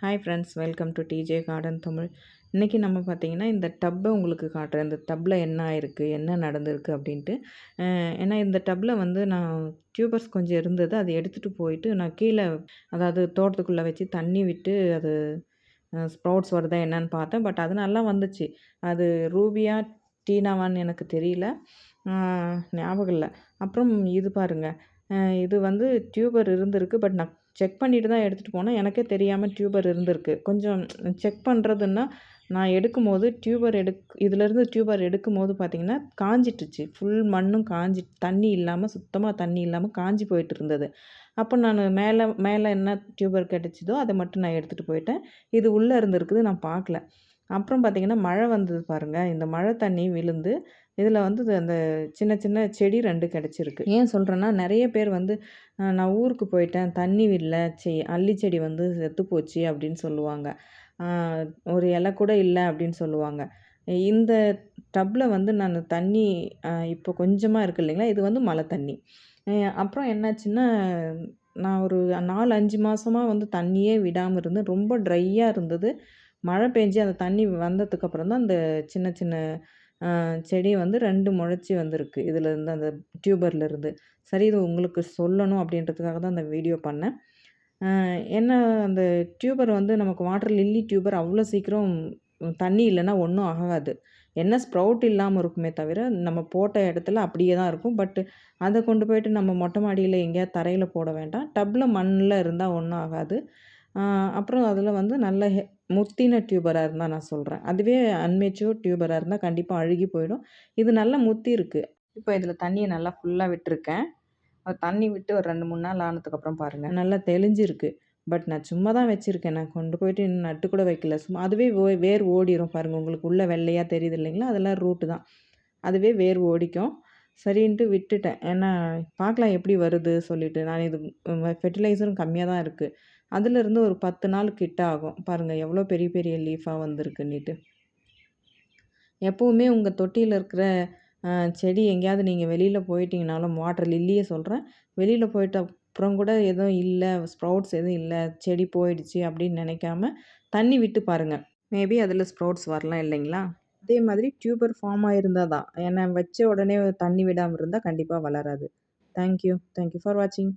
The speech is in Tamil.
Hi friends welcome to DJ garden Tamil இன்றைக்கி நம்ம பார்த்திங்கன்னா இந்த டப்பை உங்களுக்கு காட்டுறேன். இந்த டப்பில் என்ன ஆயிருக்கு என்ன நடந்திருக்கு அப்படின்ட்டு. ஏன்னா இந்த டப்பில் வந்து நான் டியூபர்ஸ் கொஞ்சம் இருந்தது. அதை எடுத்துகிட்டு போயிட்டு நான் கீழே அதாவது தோட்டத்துக்குள்ளே வச்சு தண்ணி விட்டு அது ஸ்ப்ரவுட்ஸ் வருதா என்னன்னு பார்த்தேன். பட் அது நல்லா வந்துச்சு. அது ரூபியாக டீனாவான்னு எனக்கு தெரியல. ஞாபகம் இல்லை. அப்புறம் இது பாருங்கள் இது வந்து டியூபர் இருந்திருக்கு. பட் நான் செக் பண்ணிட்டு தான் எடுத்துகிட்டு போனேன். எனக்கே தெரியாமல் டியூபர் இருந்திருக்கு. கொஞ்சம் செக் பண்ணுறதுன்னா நான் எடுக்கும்போது டியூபர் எடுக் இதுலேருந்து டியூபர் எடுக்கும்போது பார்த்திங்கன்னா காஞ்சிட்டுச்சு. ஃபுல் மண்ணும் காஞ்சி தண்ணி இல்லாமல் சுத்தமாக தண்ணி இல்லாமல் காஞ்சி போயிட்டு இருந்தது. அப்போ நான் மேலே மேலே என்ன டியூபர் கிடச்சிதோ அதை மட்டும் நான் எடுத்துகிட்டு போயிட்டேன். இது உள்ளே இருந்திருக்குது. நான் பார்க்கல அப்புறம் பார்த்திங்கன்னா மழை வந்தது பாருங்கள் இந்த மழை தண்ணி விழுந்து இதில் வந்து அந்த சின்ன சின்ன செடி ரெண்டு கிடச்சிருக்கு. ஏன் சொல்கிறேன்னா நிறைய பேர் வந்து நான் ஊருக்கு போயிட்டேன் தண்ணி இல்லை செ அள்ளி செடி வந்து செத்து போச்சு அப்படின்னு சொல்லுவாங்க. ஒரு இலை கூட இல்லை அப்படின்னு சொல்லுவாங்க. இந்த டப்பில் வந்து நான் தண்ணி இப்போ கொஞ்சமாக இருக்குது இல்லைங்களா? இது வந்து மழை தண்ணி. அப்புறம் என்னாச்சுன்னா நான் ஒரு நாலு அஞ்சு மாதமாக வந்து தண்ணியே விடாமல் இருந்தேன் ரொம்ப ட்ரையாக இருந்தது. மழை பெஞ்சு அந்த தண்ணி வந்ததுக்கப்புறம் தான் அந்த சின்ன சின்ன செடி வந்து ரெண்டு முளைச்சி வந்திருக்கு. இதிலேருந்து அந்த டியூபர்லேருந்து சரி இது உங்களுக்கு சொல்லணும் அப்படின்றதுக்காக தான் அந்த வீடியோ பண்ணேன். என்ன அந்த டியூபர் வந்து நமக்கு வாட்டர் லில்லி டியூபர் அவ்வளோ சீக்கிரம் தண்ணி இல்லைன்னா ஒன்றும் ஆகாது. என்ன ஸ்ப்ரவுட் இல்லாமல் இருக்குமே தவிர நம்ம போட்ட இடத்துல அப்படியே தான் இருக்கும். பட் அதை கொண்டு போயிட்டு நம்ம மொட்டை மாடியில் எங்கேயாவது தரையில் போட வேண்டாம். டப்பில் மண்ணில் இருந்தால் ஒன்றும் ஆகாது. அப்புறம் அதில் வந்து நல்ல ஹெ முத்தின டியூபராக இருந்தால் நான் சொல்கிறேன் அதுவே அன்மெச்சூர் டியூபராக இருந்தால் கண்டிப்பாக அழுகி போயிடும். இது நல்லா முத்தி இருக்குது இப்போ இதில் தண்ணியை நல்லா ஃபுல்லாக விட்டுருக்கேன். அது தண்ணி விட்டு ஒரு ரெண்டு மூணு நாள் ஆனதுக்கப்புறம் பாருங்கள் நல்லா தெளிஞ்சிருக்கு. பட் நான் சும்மா தான் வச்சுருக்கேன். நான் கொண்டு போயிட்டு இன்னும் நட்டு கூட வைக்கல. சும்மா அதுவே வேர் ஓடிடும் பாருங்கள் உங்களுக்கு உள்ளே வெள்ளையாக தெரியுது இல்லைங்களா? அதெல்லாம் ரூட்டு தான். அதுவே வேர் ஓடிக்கும். சரின்ட்டு விட்டுட்டேன். ஏன்னா பார்க்கலாம் எப்படி வருது சொல்லிவிட்டு நான் இது ஃபெர்டிலைசரும் கம்மியாக தான் இருக்குது அதிலிருந்து ஒரு பத்து நாள் கிட்ட ஆகும். பாருங்கள் எவ்வளோ பெரிய பெரிய லீஃபாக வந்திருக்குன்னுட்டு. எப்போவுமே உங்கள் தொட்டியில் இருக்கிற செடி எங்கேயாவது நீங்கள் வெளியில் போயிட்டீங்கனாலும் வாட்டர் லில்லியே சொல்கிறேன் வெளியில் போயிட்ட அப்புறம் கூட எதுவும் இல்லை ஸ்ப்ரவுட்ஸ் எதுவும் இல்லை. செடி போயிடுச்சு அப்படின்னு நினைக்காம தண்ணி விட்டு பாருங்கள் மேபி அதில் ஸ்ப்ரவுட்ஸ் வரலாம் இல்லைங்களா? அதே மாதிரி டியூபர் ஃபார்ம் ஆகிருந்தால் தான். ஏன்னா வச்ச உடனே தண்ணி விடாமல் இருந்தால் கண்டிப்பாக வளராது. தேங்க்யூ தேங்க்யூ ஃபார் வாட்சிங்